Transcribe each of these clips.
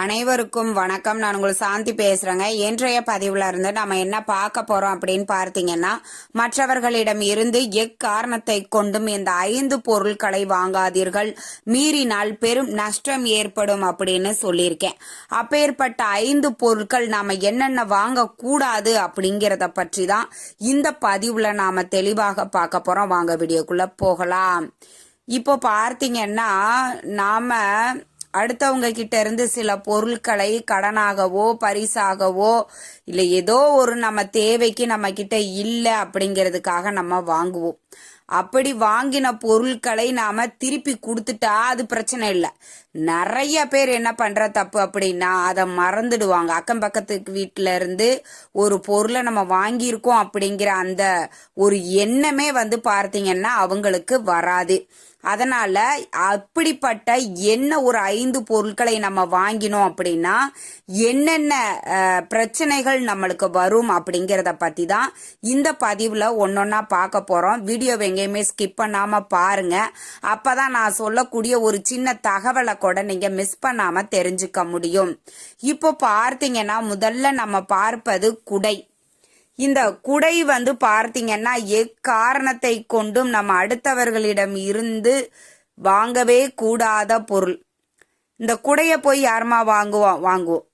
அனைவருக்கும் வணக்கம். நான் உங்கள் சாந்தி பேசுறேங்க. இன்றைய பதிவுல இருந்து நம்ம என்ன பார்க்க போறோம் அப்படின்னு பார்த்தீங்கன்னா மற்றவர்களிடம் இருந்து எக்காரணத்தை கொண்டும் இந்த ஐந்து பொருட்களை வாங்காதீர்கள். மீறினால் பெரும் நஷ்டம் ஏற்படும் அப்படின்னு சொல்லியிருக்கேன். அப்பேற்பட்ட ஐந்து பொருட்கள் நாம என்னென்ன வாங்கக்கூடாது அப்படிங்கிறத பற்றி தான் இந்த பதிவுல நாம தெளிவாக பார்க்க போறோம். வாங்க வீடியோக்குள்ள போகலாம். இப்போ பார்த்தீங்கன்னா நாம அடுத்தவங்க கிட்ட இருந்து சில பொருட்களை கடனாகவோ பரிசாகவோ இல்லை ஏதோ ஒரு நம்ம தேவைக்கு நம்ம கிட்ட இல்லை அப்படிங்கிறதுக்காக நம்ம வாங்குவோம். அப்படி வாங்கின பொருட்களை நாம திருப்பி கொடுத்துட்டா அது பிரச்சனை இல்லை. நிறைய பேர் என்ன பண்ற தப்பு அப்படின்னா அதை மறந்துடுவாங்க. அக்கம் பக்கத்துக்கு வீட்டுல இருந்து ஒரு பொருளை நம்ம வாங்கியிருக்கோம் அப்படிங்கிற அந்த ஒரு எண்ணமே வந்து பார்த்தீங்கன்னா அவங்களுக்கு வராது. அதனால அப்படிப்பட்ட என்ன ஒரு ஐந்து பொருட்களை நம்ம வாங்கினோம் அப்படின்னா என்னென்ன பிரச்சனைகள் நம்மளுக்கு வரும் அப்படிங்கிறத பத்தி தான் இந்த பதிவுல ஒன்னொன்னா பார்க்க போறோம். வீடியோ எங்கேயுமே ஸ்கிப் பண்ணாம பாருங்க. அப்பதான் நான் சொல்லக்கூடிய ஒரு சின்ன தகவலை கூட நீங்க மிஸ் பண்ணாம தெரிஞ்சுக்க முடியும். இப்போ பார்த்தீங்கன்னா முதல்ல நம்ம பார்ப்பது குடை. இந்த குடை வந்து பார்த்தீங்கன்னா எக்காரணத்தை கொண்டும் நம்ம அடுத்தவர்களிடம் இருந்து வாங்கவே கூடாத பொருள். இந்த குடைய போய் யாருமா வாங்குவோம் வாங்குவோம்.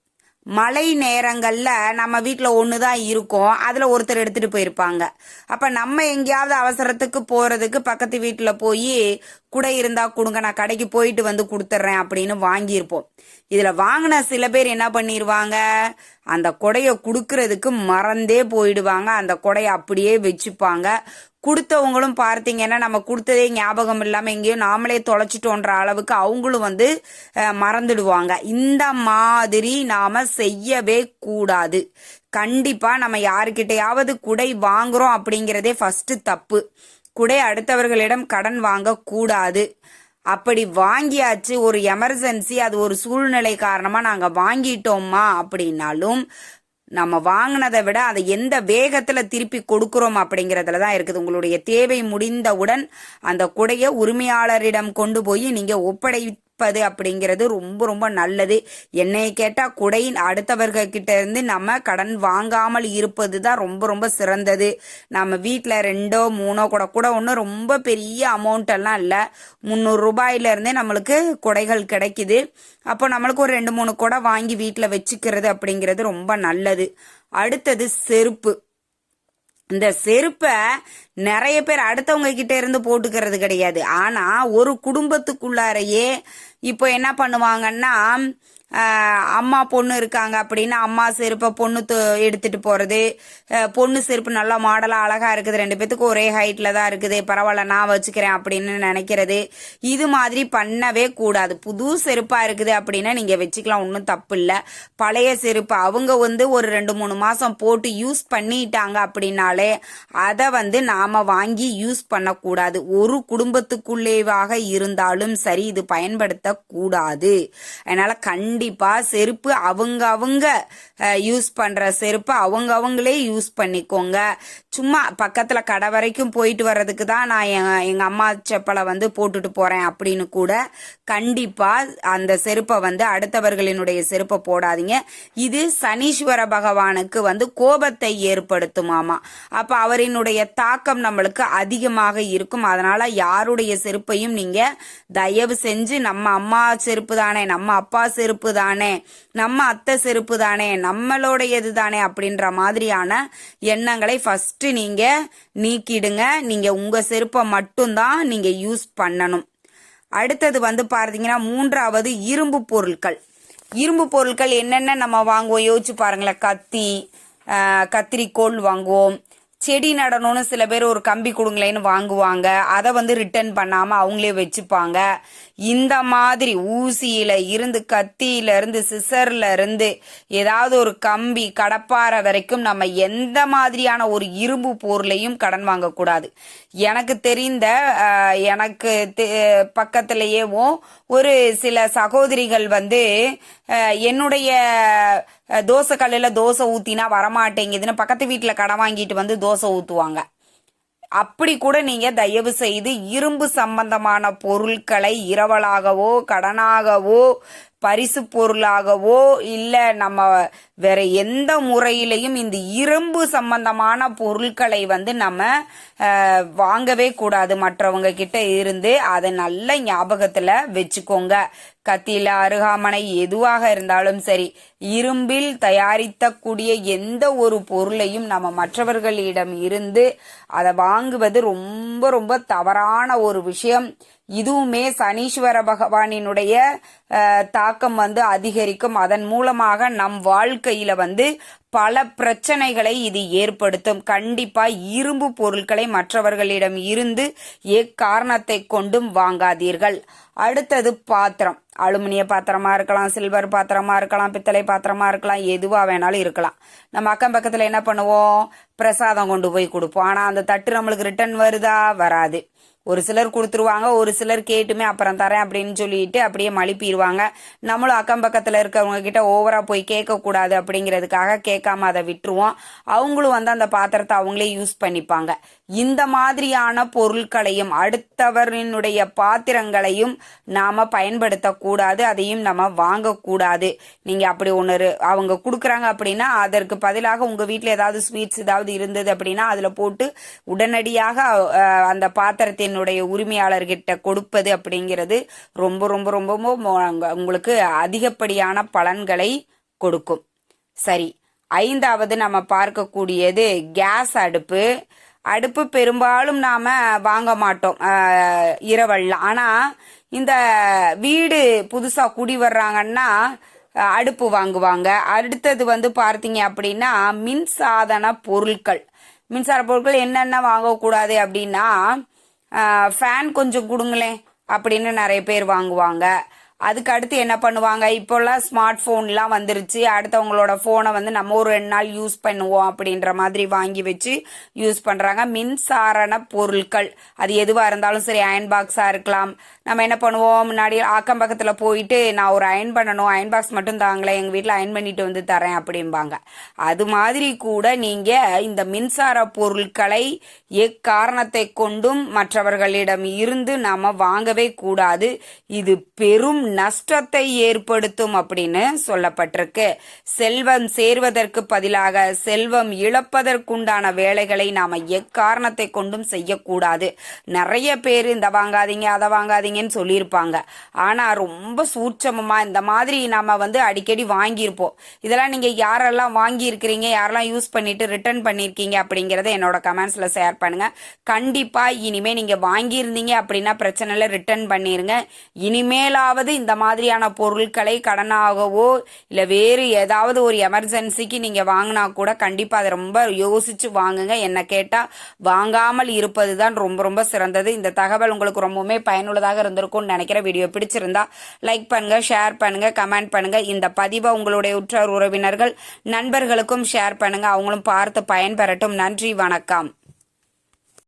மழை நேரங்களில் நம்ம வீட்டில் ஒன்று தான் இருக்கும். அதில் ஒருத்தர் எடுத்துகிட்டு போயிருப்பாங்க. அப்போ நம்ம எங்கேயாவது அவசரத்துக்கு போகிறதுக்கு பக்கத்து வீட்டில் போய் குடை இருந்தால் கொடுங்க நான் கடைக்கு போயிட்டு வந்து கொடுத்துட்றேன் அப்படின்னு வாங்கியிருப்போம். இதில் வாங்கின சில பேர் என்ன பண்ணிடுவாங்க அந்த கொடையை கொடுக்கறதுக்கு மறந்தே போயிடுவாங்க. அந்த கொடையை அப்படியே வச்சுப்பாங்க. கொடுத்தவங்களும் பார்த்தீங்கன்னா நம்ம கொடுத்ததே ஞாபகம் இல்லாமல் எங்கேயோ நாமளே தொலைச்சிட்டோன்ற அளவுக்கு அவங்களும் வந்து மறந்துடுவாங்க. இந்த மாதிரி நாம செய்யவே கூடாது. கண்டிப்பாக நம்ம யாருக்கிட்டையாவது குடை வாங்குறோம் அப்படிங்கிறதே ஃபர்ஸ்ட் தப்பு. குடை அடுத்தவர்களிடம் கடன் வாங்க கூடாது அப்படி வாங்கியாச்சு ஒரு எமர்ஜென்சி அது ஒரு சூழ்நிலை காரணமா நாங்க வாங்கிட்டோமா அப்படின்னாலும் நம்ம வாங்கினதை விட அதை எந்த வேகத்துல திருப்பி கொடுக்கிறோம் அப்படிங்கறதுல தான் இருக்குது. உங்களுடைய தேவை முடிந்தவுடன் அந்த குடையை உரிமையாளரிடம் கொண்டு போய் நீங்க ஒப்படைப்பது அப்படிங்கிறது ரொம்ப ரொம்ப நல்லது. என்னை கேட்டால் குடை அடுத்தவர்கள் இருந்து நம்ம கடன் வாங்காமல் இருப்பது தான் ரொம்ப ரொம்ப சிறந்தது. நம்ம வீட்டில் ரெண்டோ மூணோ கூட கூட ஒன்றும் ரொம்ப பெரிய அமௌண்ட் எல்லாம் இல்லை. முந்நூறு ரூபாயிலிருந்தே நம்மளுக்கு குடைகள் கிடைக்குது. அப்போ நம்மளுக்கு ஒரு ரெண்டு மூணு குடை வாங்கி வீட்டில் வச்சுக்கிறது அப்படிங்கிறது ரொம்ப நல்லது. அடுத்தது செருப்பு. இந்த செருப்பை நிறைய பேர் அடுத்தவங்க கிட்ட இருந்து போட்டுக்கிறது கிடையாது. ஆனா ஒரு குடும்பத்துக்குள்ளாரையே இப்போ என்ன பண்ணுவாங்கன்னா அம்மா பொண்ணு இருக்காங்க அப்படின்னா அம்மா செருப்பை பொண்ணு எடுத்துட்டு போறது. பொண்ணு செருப்பு நல்லா மாடலா அழகா இருக்குது. ரெண்டு பேத்துக்கும் ஒரே ஹைட்ல தான் இருக்குது. பரவாயில்ல நான் வச்சுக்கிறேன் அப்படின்னு நினைக்கிறது. இது மாதிரி பண்ணவே கூடாது. புது செருப்பா இருக்குது அப்படின்னா நீங்க வச்சுக்கலாம். ஒன்றும் தப்பு இல்லை. பழைய செருப்பு. அவங்க வந்து ஒரு ரெண்டு மூணு மாசம் போட்டு யூஸ் பண்ணிட்டாங்க அப்படின்னாலே அதை வந்து நாம வாங்கி யூஸ் பண்ணக்கூடாது. ஒரு குடும்பத்துக்குள்ளேவாக இருந்தாலும் சரி இது பயன்படுத்தக்கூடாது. அதனால கண்டிப்பா செருப்பு அவங்க அவங்க யூஸ் பண்ற செருப்பு அவங்க அவங்களே யூஸ் பண்ணிக்கோங்க. சும்மா பக்கத்துல கடை வரைக்கும் போயிட்டு வர்றதுக்கு தான் நான் எங்க- அம்மா செப்பலை வந்து போட்டுட்டு போறேன் அப்படின்னு கூட கண்டிப்பா அந்த செருப்பை வந்து அடுத்தவர்களினுடைய செருப்பை போடாதீங்க. இது சனீஸ்வர பகவானுக்கு வந்து கோபத்தை ஏற்படுத்துமாமா அப்ப அவரினுடைய தாக்கம் நம்மளுக்கு அதிகமாக இருக்கும். அதனால யாருடைய செருப்பையும் நீங்க தயவு செஞ்சு நம்ம அம்மா செருப்பு தானே நம்ம அப்பா செருப்பு தானே நம்ம அத்தை செருப்பு தானே நம்மளோடையது தானே அப்படின்ற மாதிரியான எண்ணங்களை ஃபஸ்ட்டு நீங்கள் நீக்கிடுங்க. நீங்கள் உங்கள் செருப்பை மட்டும்தான் நீங்கள் யூஸ் பண்ணணும். அடுத்தது வந்து பார்த்தீங்கன்னா மூன்றாவது இரும்பு பொருட்கள். இரும்பு பொருட்கள் என்னென்ன நம்ம வாங்குவோம்? யோசிச்சு பாருங்களேன். கத்தி கத்திரிக்கோள் வாங்குவோம். செடி நடணும்னு சில பேர் ஒரு கம்பி கொடுங்களேன்னு வாங்குவாங்க. அதை வந்து ரிட்டர்ன் பண்ணாமல் அவங்களே வச்சுப்பாங்க. இந்த மாதிரி ஊசியில இருந்து கத்தியில இருந்து சிசர்ல இருந்து ஏதாவது ஒரு கம்பி கடப்பாறை வரைக்கும் நம்ம எந்த மாதிரியான ஒரு இரும்பு பொருளையும் கடன் வாங்கக்கூடாது எனக்கு தெரிந்த எனக்கு தெ- பக்கத்திலேயேவும் ஒரு சில சகோதரிகள் வந்து என்னுடைய தோசை கல்லில் தோசை ஊத்தினா வரமாட்டேங்குதுன்னு பக்கத்து வீட்டில் கடன் வாங்கிட்டு வந்து தோசை ஊற்றுவாங்க அப்படி கூட நீங்க தயவு செய்து இரும்பு சம்பந்தமான பொருட்களை இரவலாகவோ கடனாகவோ பரிசு பொருளாகவோ இல்லை நம்ம வேற எந்த முறையிலையும் இந்த இரும்பு சம்பந்தமான பொருட்களை வந்து நம்ம வாங்கவே கூடாது. மற்றவங்க கிட்ட இருந்து அதை நல்ல ஞாபகத்தில் வச்சுக்கோங்க. கத்தியில அருகாமனை எதுவாக இருந்தாலும் சரி இரும்பில் தயாரித்தக்கூடிய எந்த ஒரு பொருளையும் நம்ம மற்றவர்களிடம் இருந்து அதை வாங்குவது ரொம்ப ரொம்ப தவறான ஒரு விஷயம். இதுவுமே சனீஸ்வர பகவானினுடைய தாக்கம் வந்து அதிகரிக்கும். அதன் மூலமாக நம் வாழ்க்கையில வந்து பல பிரச்சனைகளை இது ஏற்படுத்தும். கண்டிப்பா இரும்பு பொருட்களை மற்றவர்களிடம் இருந்து எக்காரணத்தை கொண்டும் வாங்காதீர்கள். அடுத்தது பாத்திரம். அலுமினிய பாத்திரமா இருக்கலாம் சில்வர் பாத்திரமா இருக்கலாம் பித்தளை பாத்திரமா இருக்கலாம் எதுவா வேணாலும் இருக்கலாம். நம்ம அக்கம் பக்கத்துல என்ன பண்ணுவோம்? பிரசாதம் கொண்டு போய் கொடுப்போம். ஆனா அந்த தட்டு நம்மளுக்கு ரிட்டர்ன் வருதா? வராது. ஒரு சிலர் கொடுத்துருவாங்க ஒரு சிலர் கேட்டுமே அப்புறம் தரேன் அப்படின்னு சொல்லிட்டு அப்படியே மழுப்பிடுவாங்க நம்மளும் அக்கம் பக்கத்தில் இருக்கிறவங்க கிட்ட ஓவரா போய் கேட்கக்கூடாது அப்படிங்கிறதுக்காக கேட்காம அதை விட்டுருவோம். அவங்களும் வந்து அந்த பாத்திரத்தை அவங்களே யூஸ் பண்ணிப்பாங்க. இந்த மாதிரியான பொருட்களையும் அடுத்தவரினுடைய பாத்திரங்களையும் நாம பயன்படுத்தக்கூடாது அதையும் நம்ம வாங்கக்கூடாது. நீங்க அப்படி ஒன்று அவங்க கொடுக்குறாங்க அப்படின்னா அதற்கு பதிலாக உங்க வீட்டில் ஏதாவது ஸ்வீட்ஸ் ஏதாவது இருந்தது அப்படின்னா அதுல போட்டு உடனடியாக அந்த பாத்திரத்தினுடைய உரிமையாளர்கிட்ட கொடுப்பது அப்படிங்கிறது ரொம்ப ரொம்ப ரொம்ப உங்களுக்கு அதிகப்படியான பலன்களை கொடுக்கும். சரி ஐந்தாவது நம்ம பார்க்கக்கூடியது கேஸ் அடுப்பு. அடுப்பு பெரும்பாலும் நாம வாங்க மாட்டோம் இரவல்லாம் இரவெல்லாம் ஆனா இந்த வீடு புதுசா குடி வர்றாங்கன்னா அடுப்பு வாங்குவாங்க. அடுத்தது வந்து பார்த்தீங்க அப்படின்னா மின்சாதன பொருட்கள். மின்சார பொருட்கள் என்னென்ன வாங்கக்கூடாது அப்படின்னா ஃபேன் கொஞ்சம் கொடுங்களேன் அப்படின்னு நிறைய பேர் வாங்குவாங்க. அதுக்கு அடுத்து என்ன பண்ணுவாங்க? இப்போல்லாம் ஸ்மார்ட் ஃபோன்லாம் வந்துருச்சு. அடுத்தவங்களோட ஃபோனை வந்து நம்ம ஒரு ரெண்டு நாள் யூஸ் பண்ணுவோம் அப்படின்ற மாதிரி வாங்கி வச்சு யூஸ் பண்ணுறாங்க மின்சாரண பொருட்கள். அது எதுவாக இருந்தாலும் சரி அயன் பாக்ஸாக இருக்கலாம். நம்ம என்ன பண்ணுவோம்? முன்னாடி அக்கம் பக்கத்தில் போயிட்டு நான் ஒரு அயன் பண்ணணும். அயன் பாக்ஸ் மட்டும் தாங்களேன் எங்கள் வீட்டில் அயன் பண்ணிட்டு வந்து தரேன் அப்படிம்பாங்க. அது மாதிரி கூட நீங்கள் இந்த மின்சார பொருட்களை எக்காரணத்தை கொண்டும் மற்றவர்களிடம் இருந்து நாம் வாங்கவே கூடாது. இது பெரும் நஷ்டத்தை ஏற்படுத்தும் அப்படின்னு சொல்லப்பட்டிருக்கு. செல்வம் சேர்வதற்கு பதிலாக செல்வம் இழப்பதற்குண்டான வேலைகளை நாம எக்காரணத்தை கொண்டும் செய்யக்கூடாது. நிறைய பேர் இந்த வாங்காதீங்க அதை வாங்காதீங்கன்னு சொல்லியிருப்பாங்க. ஆனா ரொம்ப சூட்சமமா இந்த மாதிரி நாம வந்து அடிக்கடி வாங்கியிருப்போம். இதெல்லாம் நீங்க யாரெல்லாம் வாங்கி இருக்கிறீங்க யாரெல்லாம் யூஸ் பண்ணிட்டு ரிட்டர்ன் பண்ணிருக்கீங்க அப்படிங்கறத என்னோட கமெண்ட்ஸ்ல ஷேர் பண்ணுங்க. கண்டிப்பா இனிமே நீங்க வாங்கியிருந்தீங்க அப்படின்னா பிரச்சனை ரிட்டர்ன் பண்ணிருங்க. இனிமேலாவது இந்த மாதிரியான பொருட்களை கடனாகவோ இல்லை வேறு ஏதாவது ஒரு எமர்ஜென்சிக்கு நீங்கள் வாங்கினா கூட கண்டிப்பாக அதை ரொம்ப யோசிச்சு வாங்குங்க. என்ன கேட்டால் வாங்காமல் இருப்பது தான் ரொம்ப ரொம்ப சிறந்தது. இந்த தகவல் உங்களுக்கு ரொம்பவுமே பயனுள்ளதாக இருந்திருக்கும்னு நினைக்கிற வீடியோ பிடிச்சிருந்தா லைக் பண்ணுங்கள் ஷேர் பண்ணுங்கள் கமெண்ட் பண்ணுங்கள் இந்த பதிவை உங்களுடைய உற்றார் உறவினர்கள் நண்பர்களுக்கும் ஷேர் பண்ணுங்கள் அவங்களும் பார்த்து பயன்பெறட்டும். நன்றி வணக்கம்.